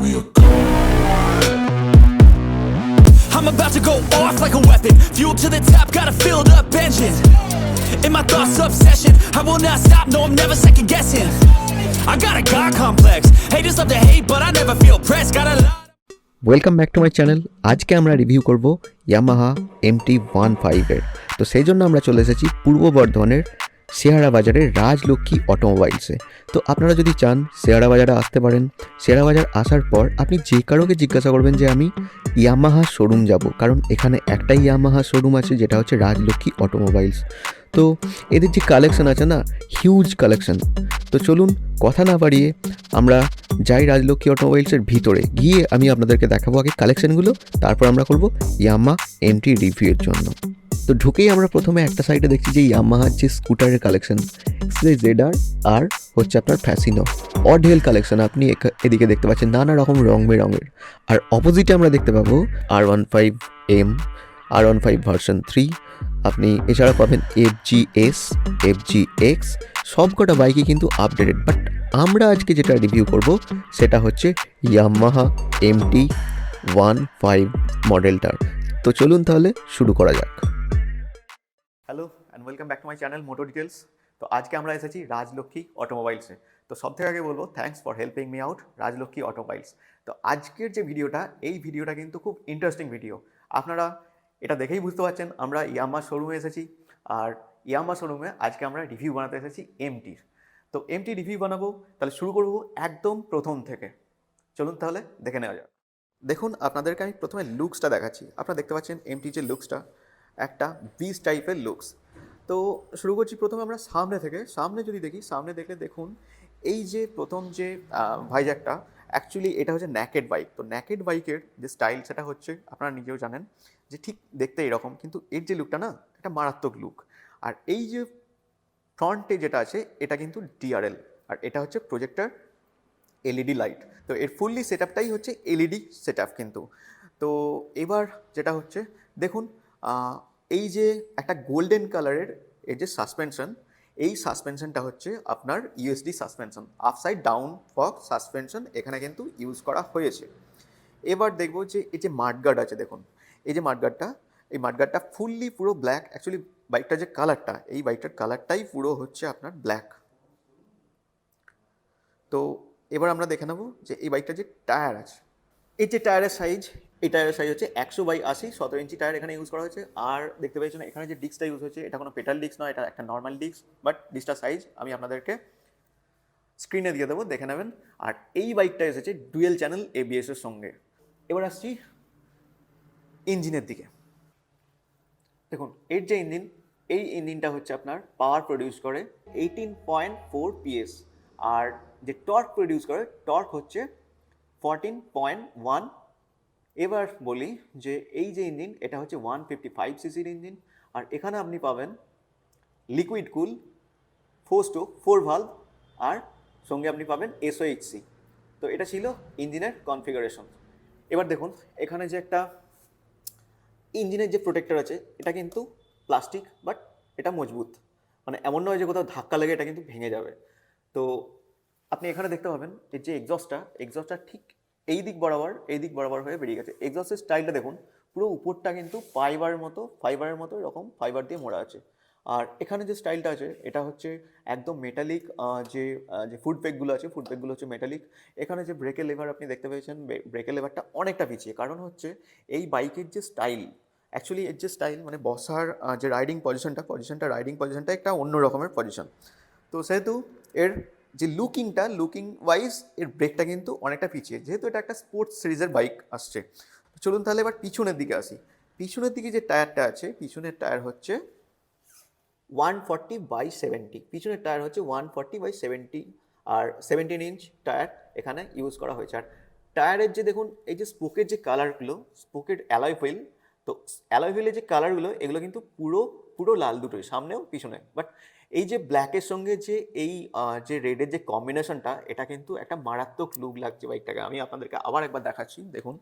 we are gone. I'm about to go off like a weapon. Fuel to the top, got a filled up engine. In my thoughts, obsession. I will not stop, no, I'm never second guessing. I got a God complex. Haters love to hate, but I never feel pressed. Got a lot. Welcome back to my channel আজকে আমরা review করব Yamaha MT one ফাইভের তো সেই জন্য আমরা চলে এসেছি পূর্ব বর্ধমানের শেয়ারা বাজারের রাজলক্ষ্মী অটোমোবাইলসে। তো আপনারা যদি চান শেয়ারা বাজারে আসতে পারেন শেয়ারা বাজার আসার পর আপনি যে কারোকে জিজ্ঞাসা করবেন যে আমি ইয়ামাহা শোরুম যাব, কারণ এখানে একটাই ইয়ামাহা শোরুম আছে, যেটা হচ্ছে রাজলক্ষ্মী অটোমোবাইলস। তো এদের যে কালেকশান আছে না হিউজ কালেকশান তো চলুন কথা না বাড়িয়ে আমরা যাই রাজলক্ষ্মী অটোমোবাইলসের ভিতরে। গিয়ে আমি আপনাদেরকে দেখাবো আগে কালেকশনগুলো তারপর আমরা করব ইয়ামা এমটি রিভিউয়ের জন্য। তো ঢুকেই আমরা প্রথমে একটা সাইডে দেখছি যে ইয়ামাহার যে স্কুটারের কালেকশন জেড আর হচ্ছে আপনার ফ্যাসিনো অঢেল কালেকশন আপনি এদিকে দেখতে পাচ্ছেন নানা রকম রং বেরঙের। আর অপোজিটে আমরা দেখতে পাবো R one five M R one five version three আপনি এছাড়া পাবেন F G S F G X সবকটা বাইকই কিন্তু আপডেটেড বাট আমরা আজকে যেটা রিভিউ করব, সেটা হচ্ছে ইয়ামাহা এমটি ওয়ান ফাইভ মডেলটার তো চলুন তাহলে শুরু করা যাক। Hello and welcome back to my channel Moto Details তো আজকে আমরা এসেছি রাজলক্ষ্মী অটোমোবাইলসে তো সব থেকে আগে বলব thanks for helping me out Rajlakshmi automobiles তো আজকের যে ভিডিওটা এই ভিডিওটা কিন্তু খুব ইন্টারেস্টিং ভিডিও আপনারা এটা দেখেই বুঝতে পারছেন, আমরা ইয়ামা শোরুমে এসেছি আর ইয়ামা শোরুমে আজকে আমরা রিভিউ বানাতে এসেছি এমটির তো এমটি রিভিউ বানাবো, তাহলে শুরু করব একদম প্রথম থেকে। চলুন তাহলে দেখে নেওয়া যাক। দেখুন, আপনাদেরকে আমি প্রথমে লুকসটা দেখাচ্ছি। আপনারা দেখতে পাচ্ছেন এমটি যে লুকসটা একটা বিস টাইপের লুকস তো শুরু করছি প্রথমে আমরা সামনে থেকে। সামনে যদি দেখি, সামনে দেখলে দেখুন, এই যে প্রথম যে ভাইজ্যাকটা অ্যাকচুয়ালি এটা হচ্ছে ন্যাকেড বাইক তো ন্যাকেড বাইকের যে স্টাইল সেটা হচ্ছে, আপনারা নিজেও জানেন যে ঠিক দেখতে এরকম, কিন্তু এর যে লুকটা না এটা মারাত্মক লুক আর এই যে ফ্রন্টে যেটা আছে, এটা কিন্তু ডিআরএল আর এটা হচ্ছে প্রজেক্টার এলইডি লাইট তো এর ফুললি সেট আপটাই হচ্ছে এলইডি সেট আপ কিন্তু। তো এবার যেটা হচ্ছে, দেখুন এই যে একটা গোল্ডেন কালারের এর যে সাসপেনশন এই সাসপেনশনটা হচ্ছে আপনার USD suspension upside down fork suspension এখানে কিন্তু ইউজ করা হয়েছে। এবার দেখব যে এই যে মাঠগার্ড আছে, দেখুন এই যে মাঠগার্ডটা এই মাঠগার্ডটা ফুললি পুরো ব্ল্যাক অ্যাকচুয়ালি বাইকটার যে কালারটা এই বাইকটার কালারটাই পুরো হচ্ছে আপনার ব্ল্যাক তো এবার আমরা দেখে নেব যে এই বাইকটার যে টায়ার আছে, এই যে টায়ারের সাইজ এই টায়ারের সাইজ হচ্ছে একশো বাই আশি, সতেরো ইঞ্চি টায়ার এখানে ইউজ করা হয়েছে। আর দেখতে পেয়েছেন এখানে যে ডিস্কটা ইউজ হয়েছে এটা কোনো পেটাল ডিস্ক নয়, এটা একটা নর্মাল ডিস্ক বাট ডিস্কটার সাইজ আমি আপনাদেরকে স্ক্রিনে দিয়ে দেবো, দেখে নেবেন। আর এই বাইকটা এসেছে ডুয়েল চ্যানেল এবিএসের সঙ্গে। এবার আসছি ইঞ্জিনের দিকে। দেখুন, এর যে ইঞ্জিন, এই ইঞ্জিনটা হচ্ছে আপনার পাওয়ার প্রডিউস করে এইটিন পয়েন্ট ফোর পিএস আর যে টর্ক প্রডিউস করে টর্ক হচ্ছে ফরটিন পয়েন্ট ওয়ান এবার বলি যে এই যে ইঞ্জিন, এটা হচ্ছে ওয়ান ফিফটি ফাইভ সিসির ইঞ্জিন আর এখানে আপনি পাবেন liquid cool four stroke four valve আর সঙ্গে আপনি পাবেন এসওএইচসি তো এটা ছিল ইঞ্জিনের কনফিগারেশন এবার দেখুন, এখানে যে একটা ইঞ্জিনের যে প্রোটেক্টর আছে, এটা কিন্তু প্লাস্টিক বাট এটা মজবুত। মানে এমন নয় যে কোথাও ধাক্কা লেগে এটা কিন্তু ভেঙে যাবে। তো আপনি এখানে দেখতে পাবেন এর যে এক্সস্টটা এক্সস্টটা ঠিক এই দিক বরাবর, এই দিক বরাবর হয়ে বেরিয়ে গেছে। এক্সস্টের স্টাইলটা দেখুন, পুরো উপরটা কিন্তু ফাইবারের মতো ফাইবারের মতো এরকম ফাইবার দিয়ে মোড়া আছে। আর এখানে যে স্টাইলটা আছে, এটা হচ্ছে একদম মেটালিক যে যে ফুড পেকগুলো আছে ফুড পেকগুলো হচ্ছে মেটালিক এখানে যে ব্রেকের লেভার আপনি দেখতে পেয়েছেন ব্রেকের লেভারটা অনেকটা পিছিয়ে। কারণ হচ্ছে এই বাইকের যে স্টাইল অ্যাকচুয়ালি এর যে স্টাইল মানে বসার যে রাইডিং পজিশনটা পজিশনটা রাইডিং পজিশনটা একটা অন্য রকমের পজিশন তো সেহেতু এর যে লুকিংটা লুকিং ওয়াইজ এর ব্রেকটা কিন্তু অনেকটা পিছিয়ে। যেহেতু এটা একটা স্পোর্টস সিরিজের বাইক আসছে। চলুন তাহলে এবার পিছনের দিকে আসি। পিছনের দিকে যে টায়ারটা আছে, পিছনের টায়ার হচ্ছে ওয়ান ফর্টি বাই সেভেন্টি পিছনের টায়ার হচ্ছে ওয়ান ফর্টি বাই সেভেন্টি আর সেভেন্টিন ইঞ্চ টায়ার এখানে ইউজ করা হয়েছে। আর টায়ারের যে দেখুন, এই যে স্পোকের যে কালারগুলো স্পোকের অ্যালয় হুইল তো অ্যালয় হুইলের যে কালারগুলো এগুলো কিন্তু পুরো পুরো লাল দুটোই, সামনেও, পিছনে। বাট এই যে ব্ল্যাকের সঙ্গে যে এই যে রেডের যে কম্বিনেশনটা এটা কিন্তু একটা মারাত্মক লুক লাগছে বাইকটাকে আমি আপনাদেরকে আবার একবার দেখাচ্ছি, দেখুন,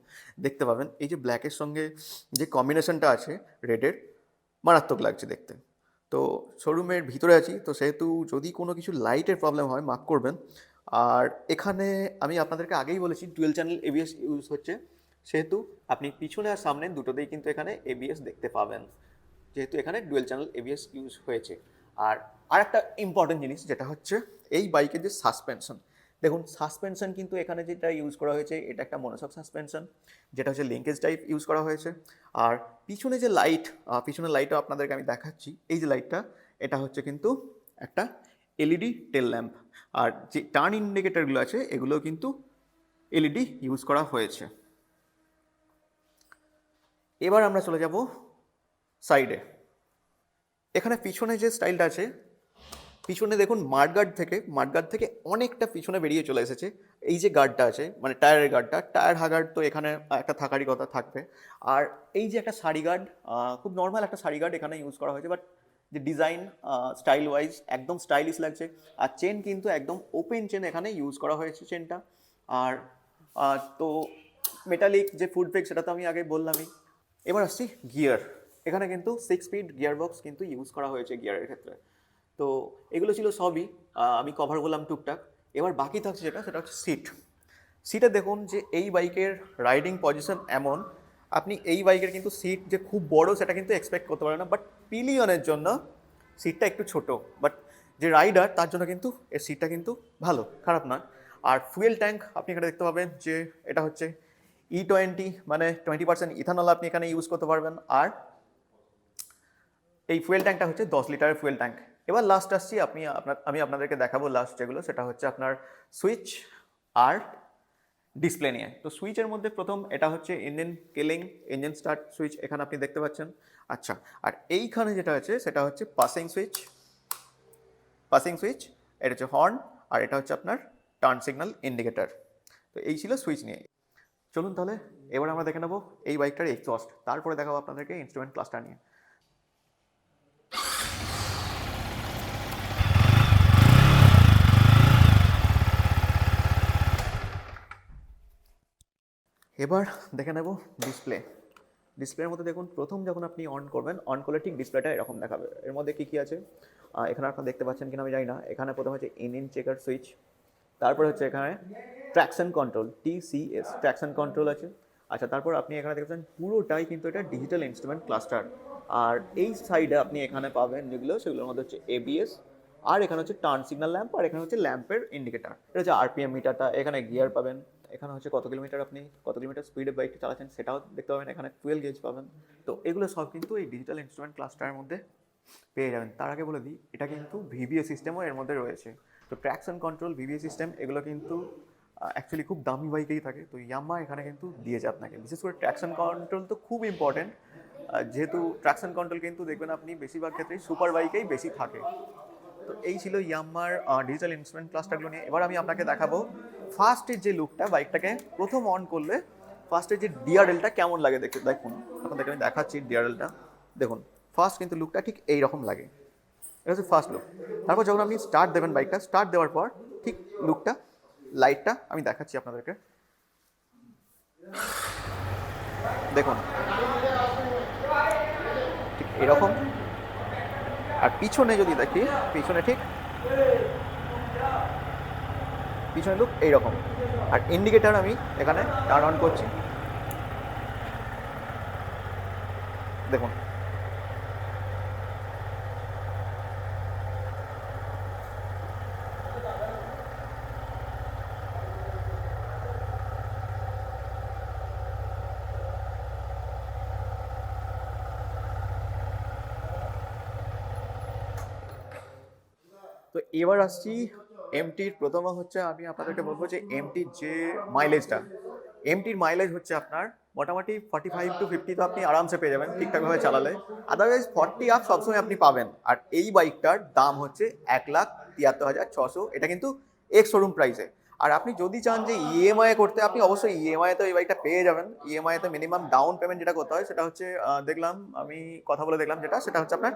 দেখতে পাবেন। এই যে ব্ল্যাকের সঙ্গে যে কম্বিনেশনটা আছে রেডের মারাত্মক লাগছে দেখতে। তো শোরুমের ভিতরে আছি। তো সেহেতু যদি কোনো কিছু লাইটের প্রবলেম হয় মাফ করবেন। আর এখানে আমি আপনাদেরকে আগেই বলেছি ডুয়েল চ্যানেল এবিএস ইউজ হচ্ছে। সেহেতু আপনি পিছনে আর সামনে দুটোতেই কিন্তু এখানে এবিএস দেখতে পাবেন। যেহেতু এখানে ডুয়েল চ্যানেল এবিএস ইউজ হয়েছে। আর আরেকটা ইম্পর্টেন্ট জিনিস, যেটা হচ্ছে এই বাইকের যে সাসপেনশন দেখুন সাসপেনশন কিন্তু এখানে যেটা ইউজ করা হয়েছে, এটা একটা মনোসক সাসপেনশন যেটা হচ্ছে লিঙ্কেজ টাইপ ইউজ করা হয়েছে। আর পিছনে যে লাইট পিছনের লাইটও আপনাদেরকে আমি দেখাচ্ছি, এই যে লাইটটা এটা হচ্ছে কিন্তু একটা এলইডি টেল ল্যাম্প আর যে টার্ন ইন্ডিকেটারগুলো আছে এগুলো কিন্তু এলইডি ইউজ করা হয়েছে। এবার আমরা চলে যাব সাইডে এখানে পিছনে যে স্টাইলটা আছে পিছনে দেখুন মাঠগার্ড থেকে মাঠগার্ড থেকে অনেকটা পিছনে বেরিয়ে চলে এসেছে। এই যে গার্ডটা আছে মানে টায়ারের গার্ডটা, টায়ার হাগার্ড তো এখানে একটা থাকারই কথা থাকবে। আর এই যে একটা সারি গার্ড খুব নর্মাল একটা সারি গার্ড এখানে ইউজ করা হয়েছে বাট যে ডিজাইন স্টাইল ওয়াইজ একদম স্টাইলিশ লাগছে। আর চেন কিন্তু একদম ওপেন চেন এখানে ইউজ করা হয়েছে চেনটা আর তো মেটালিক যে ফুড ব্রেক সেটা তো আমি আগে বললামই। এবার আসছি গিয়ার এখানে কিন্তু সিক্স স্পিড গিয়ার বক্স কিন্তু ইউজ করা হয়েছে গিয়ারের ক্ষেত্রে। তো এগুলো ছিল সবই আমি কভার করলাম টুকটাক। এবার বাকি থাকছে যেটা, সেটা হচ্ছে সিট সিটে দেখুন যে এই বাইকের রাইডিং পজিশন এমন। আপনি এই বাইকের কিন্তু সিট যে খুব বড়, সেটা কিন্তু এক্সপেক্ট করতে পারেন না বাট পিলিয়নের জন্য সিটটা একটু ছোট। বাট যে রাইডার তার জন্য কিন্তু এর সিটটা কিন্তু ভালো, খারাপ নয়। আর ফুয়েল ট্যাঙ্ক আপনি এখানে দেখতে পাবেন যে, এটা হচ্ছে ই টোয়েন্টি মানে টোয়েন্টি পার্সেন্ট ইথানল আপনি এখানে ইউজ করতে পারবেন। আর এই ফুয়েল ট্যাঙ্কটা হচ্ছে দশ লিটারের ফুয়েল ট্যাঙ্ক এবার লাস্ট আসছি, আপনি আপনার, আমি আপনাদেরকে দেখাবো লাস্ট যেগুলো, সেটা হচ্ছে আপনার সুইচ আর ডিসপ্লে নিয়ে। তো সুইচের মধ্যে প্রথম এটা হচ্ছে engine killing engine start switch এখানে আপনি দেখতে পাচ্ছেন। আচ্ছা আর এইখানে যেটা আছে, সেটা হচ্ছে পাসিং সুইচ পাসিং সুইচ এটা হচ্ছে হর্ন আর এটা হচ্ছে আপনার টার্ন সিগন্যাল ইন্ডিকেটার তো এই ছিল সুইচ নিয়ে। চলুন তাহলে, এবার আমরা দেখে নেব এই বাইকটার এক্সস্ট তারপরে দেখাবো আপনাদেরকে ইনস্ট্রুমেন্ট ক্লাসটা নিয়ে। এবার দেখে নেব ডিসপ্লে ডিসপ্লের মধ্যে দেখুন, প্রথম যখন আপনি অন করবেন অন করলে ঠিক ডিসপ্লেটা এরকম দেখাবে। এর মধ্যে কী কী আছে? এখানে আপনারা দেখতে পাচ্ছেন কিনা আমি জানি না। এখানে প্রথম হচ্ছে ইন ইন চেকার সুইচ তারপরে হচ্ছে এখানে traction control TCS traction control আছে। আচ্ছা তারপর আপনি এখানে দেখছেন পুরোটাই কিন্তু এটা ডিজিটাল ইনস্ট্রুমেন্ট ক্লাস্টার আর এই সাইডে আপনি এখানে পাবেন যেগুলো, সেগুলোর মধ্যে হচ্ছে এবিএস আর এখানে হচ্ছে টার্ন সিগনাল ল্যাম্প আর এখানে হচ্ছে ল্যাম্পের ইন্ডিকেটার এটা হচ্ছে আরপিএম মিটারটা এখানে গিয়ার পাবেন। এখানে হচ্ছে কত কিলোমিটার আপনি, কত কিলোমিটার স্পিডে বাইকটা চালাচ্ছেন সেটাও দেখতে পাবেন, এখানে টুয়েলভ গেজ পাবেন। তো এগুলো সব কিন্তু এই ডিজিটাল ইনস্ট্রুমেন্ট ক্লাস্টারের মধ্যে পেয়ে যাবেন। তার আগে বলে দিই, এটা কিন্তু ভিভিএ সিস্টেমও এর মধ্যে রয়েছে। তো ট্র্যাকশন কন্ট্রোল ভিভিএ সিস্টেম এগুলো কিন্তু অ্যাকচুয়ালি খুব দামি বাইকেই থাকে। তো ইয়াম্মা এখানে কিন্তু দিয়েছে আপনাকে। বিশেষ করে ট্র্যাকশন কন্ট্রোল তো খুব ইম্পর্টেন্ট যেহেতু ট্র্যাকশন কন্ট্রোল কিন্তু দেখবেন আপনি বেশিরভাগ ক্ষেত্রেই সুপার বাইকেই বেশি থাকে। তো এই ছিল ইয়াম্মার ডিজিটাল ইনস্ট্রুমেন্ট ক্লাসটাগুলো নিয়ে। এবার আমি আপনাকে দেখাবো ফার্স্টের যে লুকটা বাইকটাকে প্রথম অন করলে ফার্স্টের যে ডিআরএলটা কেমন লাগে দেখতে? দেখুন আপনাদেরকে আমি দেখাচ্ছি ডিআরএলটা দেখুন ফার্স্ট কিন্তু লুকটা ঠিক এই রকম লাগে। এটা হচ্ছে ফার্স্ট লুক তারপর যখন আপনি স্টার্ট দেবেন বাইকটা স্টার্ট দেওয়ার পর ঠিক লুকটা লাইটটা আমি দেখাচ্ছি আপনাদেরকে। দেখুন, ঠিক এরকম আর পিছনে যদি দেখি, পিছনে ঠিক পিছনে লুক এইরকম। আর ইন্ডিকেটার আমি এখানে টার্ন অন করছি। দেখুন। তো এবার আসছি এমটির প্রথম হচ্ছে আমি আপনাদেরকে বলব যে এমটির যে মাইলেজটা এমটির মাইলেজ হচ্ছে আপনার মোটামুটি ফর্টি ফাইভ টু ফিফটি তো আপনি আরামসে পেয়ে যাবেন ঠিকঠাকভাবে চালালে। আদারওয়াইজ ফর্টি আপ সবসময় আপনি পাবেন। আর এই বাইকটার দাম হচ্ছে এক লাখ তিয়াত্তর হাজার ছশো। এটা কিন্তু এক্স শোরুম প্রাইসে আর আপনি যদি চান যে ইএমআই করতে আপনি অবশ্যই ইএমআই তো এই বাইকটা পেয়ে যাবেন। ইএমআই তে মিনিমাম ডাউন পেমেন্ট যেটা করতে হয় সেটা হচ্ছে দেখলাম আমি কথা বলে দেখলাম যেটা সেটা হচ্ছে আপনার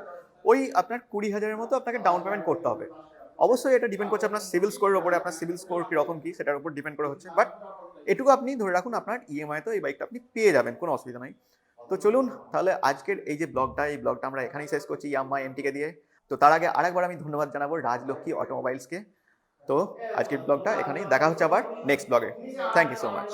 ওই আপনার কুড়ি হাজারের মতো আপনাকে ডাউন পেমেন্ট করতে হবে। অবশ্যই এটা ডিপেন্ড করছে আপনার সিভিল স্কোরের উপরে আপনার সিভিল স্কোর কীরকম কী সেটার উপর ডিপেন্ড করে হচ্ছে। বাট এটুকু আপনি ধরে রাখুন আপনার ইএমআই তো এই বাইকটা আপনি পেয়ে যাবেন কোনো অসুবিধা নাই। তো চলুন তাহলে আজকের এই যে ব্লগটা এই ব্লগটা আমরা এখানেই শেষ করছি ইয়াম্মা এমটিকে দিয়ে। তো তার আগে আরেকবার আমি ধন্যবাদ জানাব রাজলক্ষ্মী অটোমোবাইলসকে তো আজকের ব্লগটা এখানেই দেখা হচ্ছে আবার নেক্সট ব্লগে থ্যাংক ইউ সো মাচ